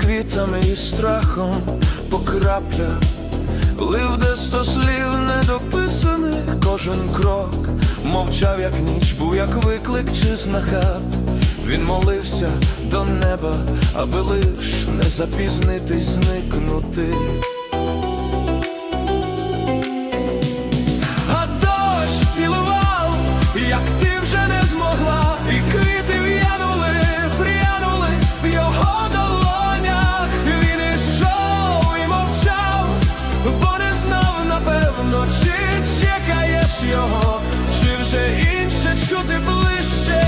квітами і страхом по краплях Лив де сто слів недописаних кожен крок Мовчав, як ніч, був як виклик чи знахаб Він молився до неба, аби лиш не запізнитись, зникнути. Його, чи вже інше чути ближче.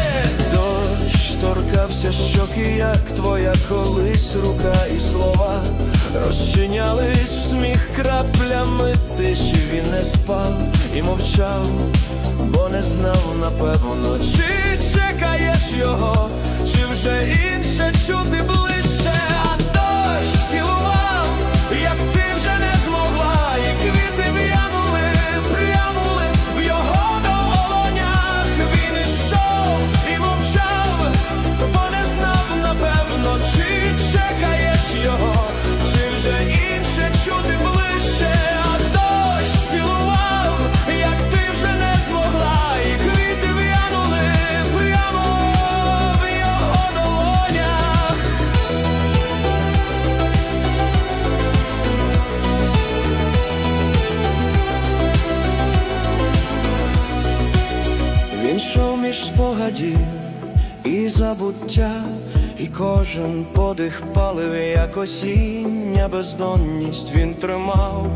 Дощ торкався щоки, як твоя колись рука і слова розчинялись в сміх краплями тиші. Він не спав і мовчав, бо не знав, напевно, чи чекаєш його, чи вже інше чути ближче, йшов спогадів і забуття, і кожен подих палив, як осіння бездонність він тримав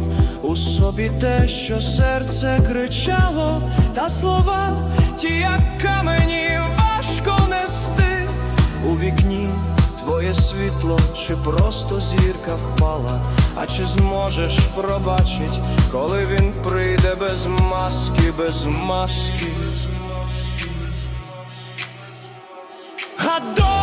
у собі те, що серце кричало, та слова, ті, як камені, важко нести у вікні. Твоє світло, чи просто зірка впала, а чи зможеш пробачить, коли він прийде без маски, без маски. А дощ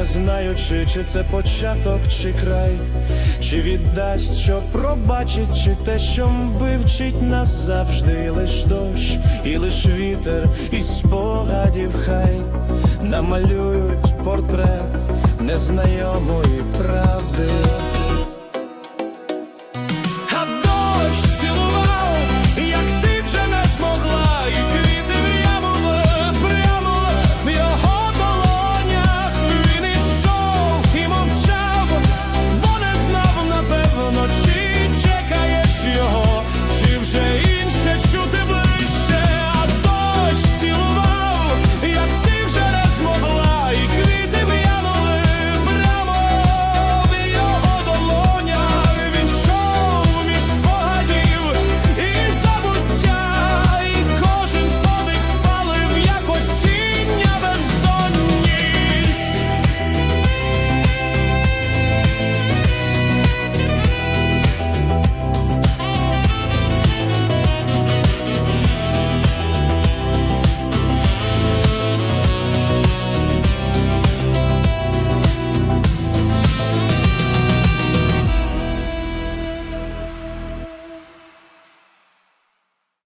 не знаючи, чи це початок, чи край, чи віддасть, що пробачить, чи те, що вивчить нас завжди, і лиш дощ, і лиш вітер, і спогадів хай намалюють портрет незнайомої правди.